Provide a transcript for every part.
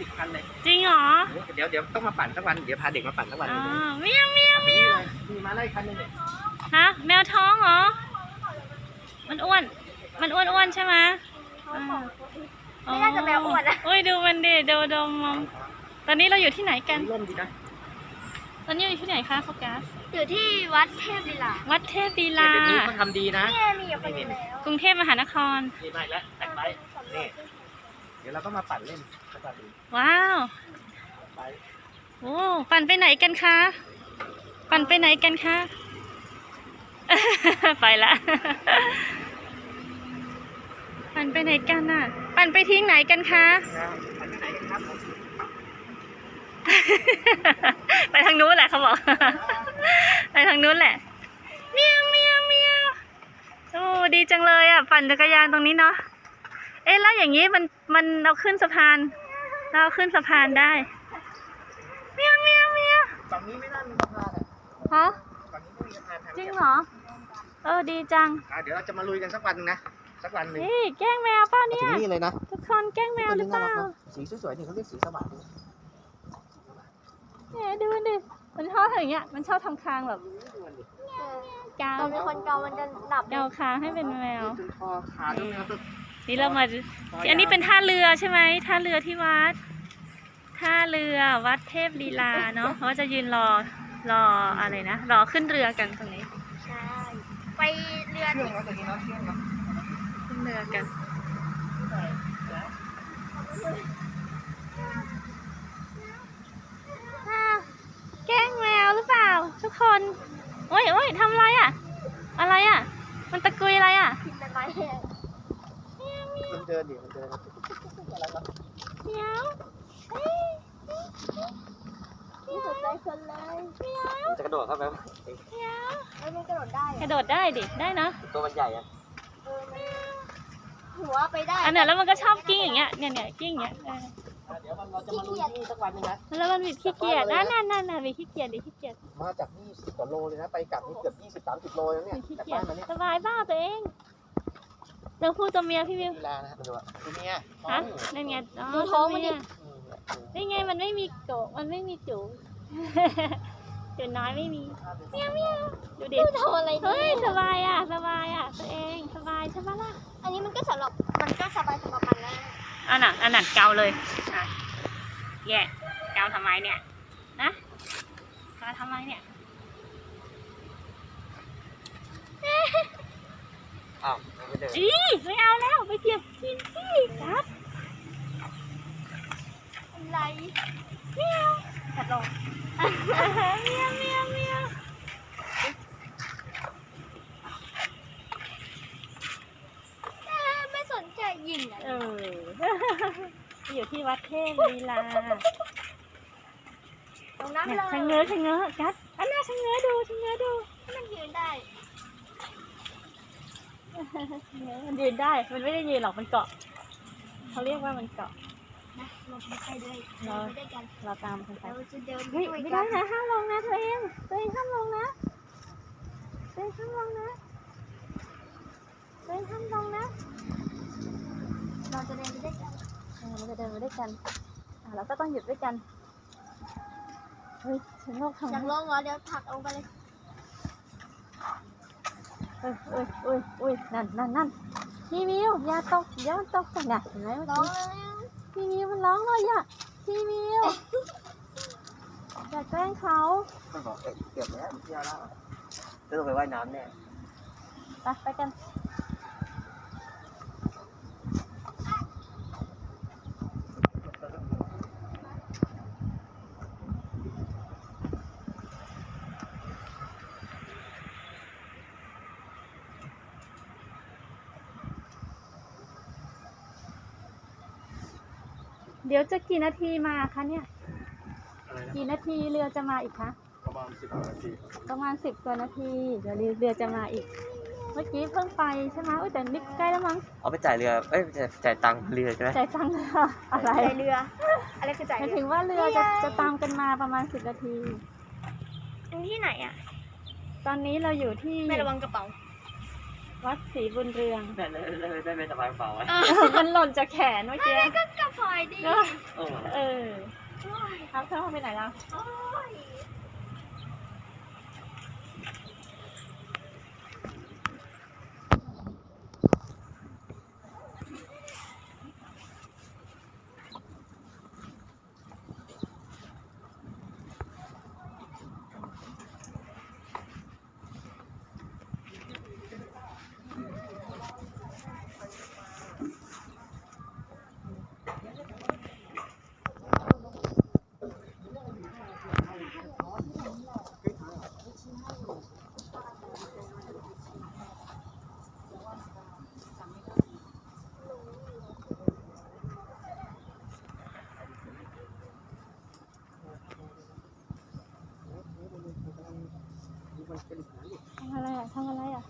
สิบคันเลยจริงเหรอเดี๋ยวเดี๋ยวต้องมาปั่นสักวันเดี๋ยวพาเด็กมาปั่นสักวันหอ๋นึ่งอเมียวเมียวเอาไปนี่เลยมีมาไล่คันหนึงเนี่ยฮะแมวท้องเหรอ มันอ้วน มันอ้วนอ้วนๆใช่ไหมอ่าไม่น่าจะแมวอ้วนนะโอ้ยดูมันดิดูดมมองตอนนี้เราอยู่ที่ไหนกันร่มดีนะตอนนี้เราอยู่ที่ไหนคะโฟกัสอยู่ที่วัดเทพลีลา วัดเทพลีเนี่ยลาเดี๋ยวนี้เขาทำดีนะเนี่ยมีอยู่คนเดียวแล้วกรุงเทพมหานครดีมากแล้วแต่งไปนี่ เดี๋ยวเราก็มาปั่นเล่นสักวันหนึ่งว้าวไปโอ้ปั่นไปไหนกันคะ ปั่นไปไหนกันคะ ไปละ ปั่นไปไหนกันน่ะ ปั่นไปทิ้งไหนกันคะนะปั่นไปไหนกันครับผมไปทางนู้นแหละเขาบอก ไปทางนู้นแหละ เมียวเมียวเมียวโอ้ดีจังเลยอะ ปั่นจักรยานตรงนี้เนาะ เอ๊ะแล้วอย่างนี้มันมันเราขึ้นสะพาน เราขึ้นสะพานได้เมียวเมียวเมียวฝั่งนี้ไม่น่ามีสะพานอะฮะฝั่งนี้ไม่มีสะพานทางจริงเดียวเหรอ เออดีจังอะเดี๋ยวเราจะมาลุยกันสักวันหนึงนะ สักวันหนึ่งนี่แกล้งแมวเปล่าเนี่ถึยงนี่เลยนะทุกคนแกล้งแมวหรือเปล่าสีสวยๆนี่เขาเรียกสีสว่างด้วยเนี่ยดูมันดิมันชอบทำอย่างเงี้ยมันชอบทำคางแบบกาวตอนเป็นคนเกามันจะหลับเกาคางให้เป็นแมว จนคอขาดด้วยนะครับ นี่เรามาอันนี้เป็นท่าเรือใช่ไหมท่าเรือที่วัดท่าเรือวัดเทพลีลาเนาะเขาจะยืนรอรออะไรนะรอขึ้นเรือกันตรงนี้ใช่ไปเรือเชื่องแล้วตรงนี้เนาะเชื่องเนาะขึ้นเรือกันอ้าวแกล้งแมวหรือเปล่า ทุกคนโอ้ยโอ้ยทำอะไรอะ อะไรอะ มันตะกุยอะไรอะกินเป็นไม้แห้งมัน เดินดิมันเดินอะไรวะเมียวไม่สนใจคนเลยมันจะกระโดดเข้าไปเมียวเอ้ยมันกระโดดได้กระโดดได้ดิ ได้เนะ ตัวมันใหญ่อะเออมันหัวไปได้อันเนี้ยแล้วมันก็ชอบกิ้งอย่างเงี้ย เนี่ยเนี่ยกิ้งอย่างเงี้ยเออเดี๋ยวเราจะมาลุยที่นี่สักวันหนึงนะ แล้วมันบิดขี้เกียจนั่นนั่นนั่นน่ะบิดขี้เกียจบิดขี้เกียจมาจาก 20กว่าโลเลยนะ ไปกลับนี่เกือบ 20 30 โลแล้วเนี่ยบิดขี้จากเกียบ้าจนมาเนี่ยสบายบ้าตัวเอง เดี๋ยวพูดตัวเมียพี่วิวเวลานะฮะดูว่าดูเนี่ยฮะนั่นไงอ๋อดูท้องมันดินี่ไงมันไม่มีโกะมันไม่มีจู จูน้อยไม่มีเมียวเมียวดูดิทำอะไรดีเฮ้ยสบายอะสบายอะตัวเองสบายใช่ปะล่ะอันนี้มันก็สำหรับมันก็สบายสำหรับมันแล้วอันน่ะอันน่ะเกาเลยอะแย่เกาทำไมเนี่ยนะเกาทำไมเนี่ย อ้าวไม่เดินอีไม่เอาแล้วไปเก็บกินที่ครับอะไรเมียวตัดลงเมียวเมียวเมียวเอ๊ะไม่สนใจยิงอะเอออยู่ที่วัดเทพลีลาตรงนั้นเนี่ยเลยชะเง้อชะเง้อกัดอันน่าชะเง้อดูชะเง้อดูมันยืนได้ชะเง้อ มันยืนได้ มันไม่ได้ยืนหรอก มันเกาะ เขาเรียกว่ามันเกาะ นะเราไปใกล้ด้วยเหรเราอไปด้วยกันเราตามกันไป เราจะเดินเฮ้ยด้วยไม่กัได้นนะห้ามลงนะตัวเองตัวเองห้ามลงนะตัวเองห้ามลงนะตัวเองห้ามลงนะ เราจะเดินไปด้วยกันเออเราจะเดินไปด้วยกันอะเราก็ต้องหยุดด้วยกัน เฮ้ยฉันโลกทำอยากลงเหรอเดี๋ยวผลักลงไปเลย เอ้ยเอ้ยเอ้ยเอ้ยนั่นนั่นนั่นพี่มิวอย่าตกอย่าตกกันนะเห็นไหมเมื่อร้องกี้แล้วพี่มิวมันร้องเลยอะพี่มิวอย่าแกล้งเขามันบอกเอ๊ะเกือบแล้วมันเที่ยวแล้วจะลงไปว่ายน้ำแน่ไปไปกัน เดี๋ยวจะกี่นาทีมาคะเนี่ย อะไรนะกี่นาทีเรือจะมาอีกคะ ประมาณ10นาทีประมาณสิบกว่านาที เดี๋ยวเรือจะมาอีก เมื่อกี้เพิ่งไปใช่ไหมอุ้ยแต่นี่ใกล้แล้วมั้ง เอาไปจ่ายเรือ เอ้ยจ่ายจ่ายตังค์เรือใช่ไหมจ่ายตังค์แล้วอะไรจ่ายเรือ อะไรคือจ่ายหมายเรืถึองว่าเรือจะจะตามกันมาประมาณสิบนาทีตรงที่ไหนอะตอนนี้เราอยู่ที่ ไม่ระวังกระเป๋า วัดศรีบุญเรืองได้ได้ได้ได้ไปสบายเปล่าไว้มันหล่นจากแขนเมื่อกี้ก็กระพายดีเนอะเออเออครับเธอไปไหนแล้ว โอ้ย ทำอะไรอะทำอะไรอะ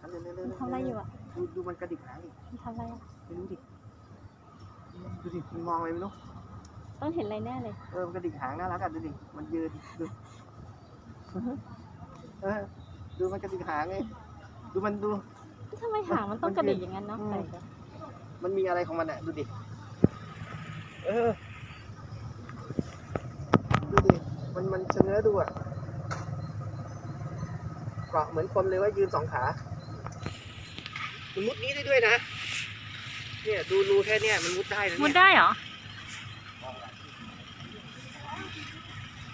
ทำอะไรอยู่อะดูดูมันกระดิกหางดิมันทำอะไรอะไม่รู้ดิดูดิมันมองอะไรไม่รู้ต้องเห็นอะไรแน่เลย เออมันกระดิกหางน่ารักอะดูดิมันยืนดูเออดูมันกระดิกหางไงดูมันดูทำไมหางมันต้องกระดิกอย่างนั้นเนาะอืมแปลกอะมันมีอะไรของมันอะดูดิเออดูดิมันมันเชะเง้อดูอะเกาะเหมือนคนเลยว่ายืนสองขามันมุดนี้ได้ด้วยนะ เนี่ยดูรูแค่เนี้ยมันมุดได้นะมุดเนี่ยได้เหรอ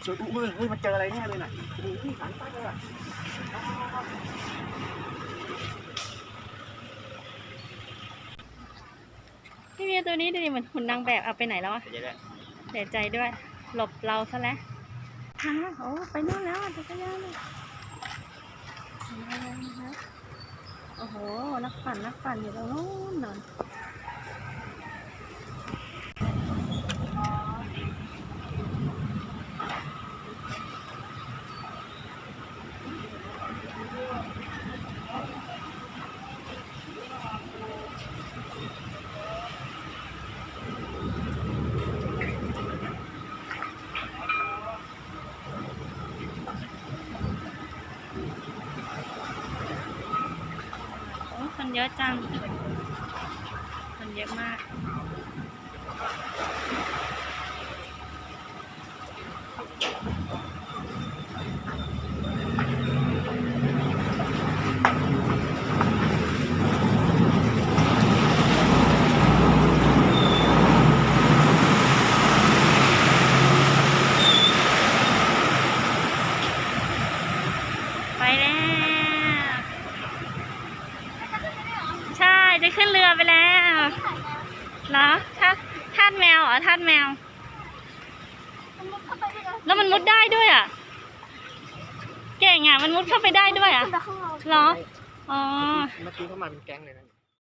เดี๋ยวดูเฮ้ยเฮ้ยมันเจออะไรแน่เลยน่ะโอ้โหสารตั้งเลยอะพี่เมียตัวนี้ดูดิเหมือนหุ่นนางแบบเอาไปไหนแล้วอะเดี๋ยวได้เสียใจด้วย หลบเราซะแล้วฮะโอ้ไปนู่นแล้วอะจักรยานเลย โอ้โห นักปั่นนักปั่นอยู่ตรงนู้นนอน คนเยอะจัง คนเยอะมาก ไปแล้ว ใช่ จะขึ้นเรือไปแล้วเหรอทาสทาสแมวเหรอทาสแมวมันมุดเข้าไปได้แล้วแล้วมันมุดได้ด้วยอะ เก่งอะ มันมุดเข้าไปได้ด้วยอะขึ้นไปข้างเราเหรอ อ๋อ เมื่อกี้เข้ามาเป็นแก๊งเลยนะ